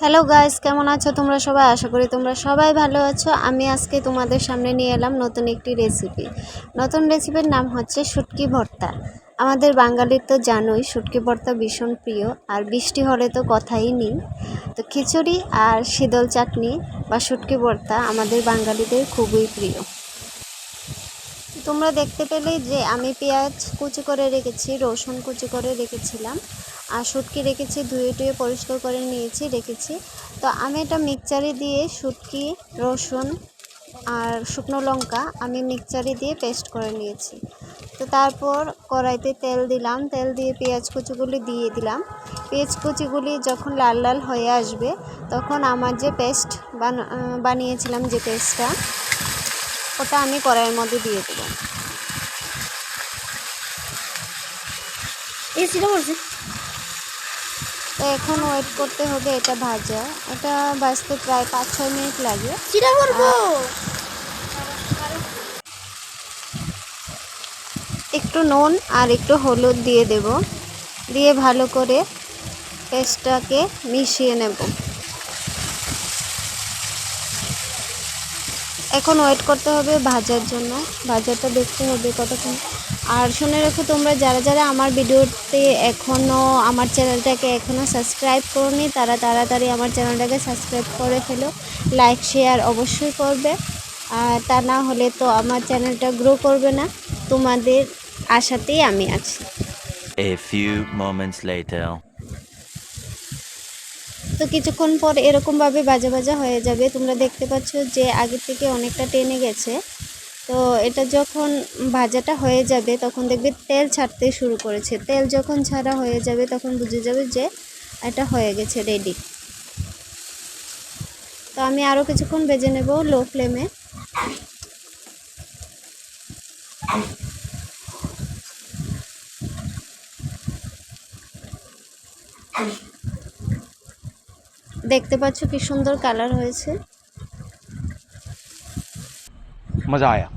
Hello guys কেমন আছো তোমরা সবাই? আশা করি তোমরা সবাই ভালো আছো। আমি আজকে তোমাদের সামনে নিয়ে এলাম নতুন একটি রেসিপি নতুন রেসিপির নাম হচ্ছে শুটকি ভর্তা। আমাদের বাঙালির তো জানোই, শুটকি ভর্তা ভীষণ প্রিয়, আর বৃষ্টি হলে তো কথাই নেই। তো খিচুড়ি আর শীতল চাটনি বা শুটকি ভর্তা আমাদের বাঙালিদের খুবই প্রিয়। তোমরা দেখতে পেলে যে আমি পেঁয়াজ কুচি করে রেখেছি, রসুন কুচি করে রেখেছিলাম, আর শুটকি রেখেছি, ধুয়ে টুয়ে পরিষ্কার করে নিয়েছি, রেখেছি। তো আমি এটা মিক্সচারে দিয়ে শুটকি, রসুন আর শুকনো লঙ্কা আমি মিক্সচারে দিয়ে পেস্ট করে নিয়েছি। তো তারপর কড়াইতে তেল দিলাম, তেল দিয়ে পেঁয়াজ কুচিগুলি দিয়ে দিলাম। পেঁয়াজ কুচিগুলি যখন লাল লাল হয়ে আসবে, তখন আমার যে পেস্ট বানিয়েছিলাম যে পেস্টটা ওটা আমি কড়াইয়ের মধ্যে দিয়ে দেবো। এখন ওয়েট করতে হবে এটা ভাজা। এটা ভাজতে প্রায় পাঁচ ছয় মিনিট লাগে। একটু নুন আর একটু হলুদ দিয়ে দেব। দিয়ে ভালো করে পেস্টটাকে মিশিয়ে নেব। এখন ওয়েট করতে হবে ভাজার জন্য। ভাজাটা দেখতে হবে কতক্ষণ। আর শুনে রেখো তোমরা, যারা যারা আমার ভিডিওতে এখনও আমার চ্যানেলটাকে এখনও সাবস্ক্রাইব করনি, তারা তাড়াতাড়ি আমার চ্যানেলটাকে সাবস্ক্রাইব করে ফেলো। লাইক শেয়ার অবশ্যই করবে। আর তা না হলে তো আমার চ্যানেলটা গ্রো করবে না। তোমাদের আশাতেই আমি আছি। A few moments later. তো কিছুক্ষণ পর এরকমভাবে বাজা বাজা হয়ে যাবে। তোমরা দেখতে পাচ্ছ যে আগের থেকে অনেকটা টেনে গেছে। তো এটা যখন ভাজাটা হয়ে যাবে, তখন দেখবে তেল ছাড়তে শুরু করেছে। তেল যখন ছাড়া হয়ে যাবে, তখন বুঝে যাবে যে এটা হয়ে গেছে রেডি তো আমি আরও কিছুক্ষণ বেজে নেব লো ফ্লেমে দেখতে পাচ্ছ কি সুন্দর কালার হয়েছে। মজা আয়া।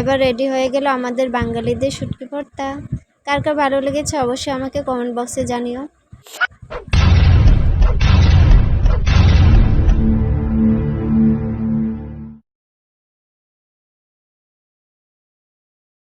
এবার রেডি হয়ে গেল আমাদের বাঙালিদের শুটকি ভর্তা। কার কার ভালো লেগেছে অবশ্যই আমাকে কমেন্ট বক্সে জানিও।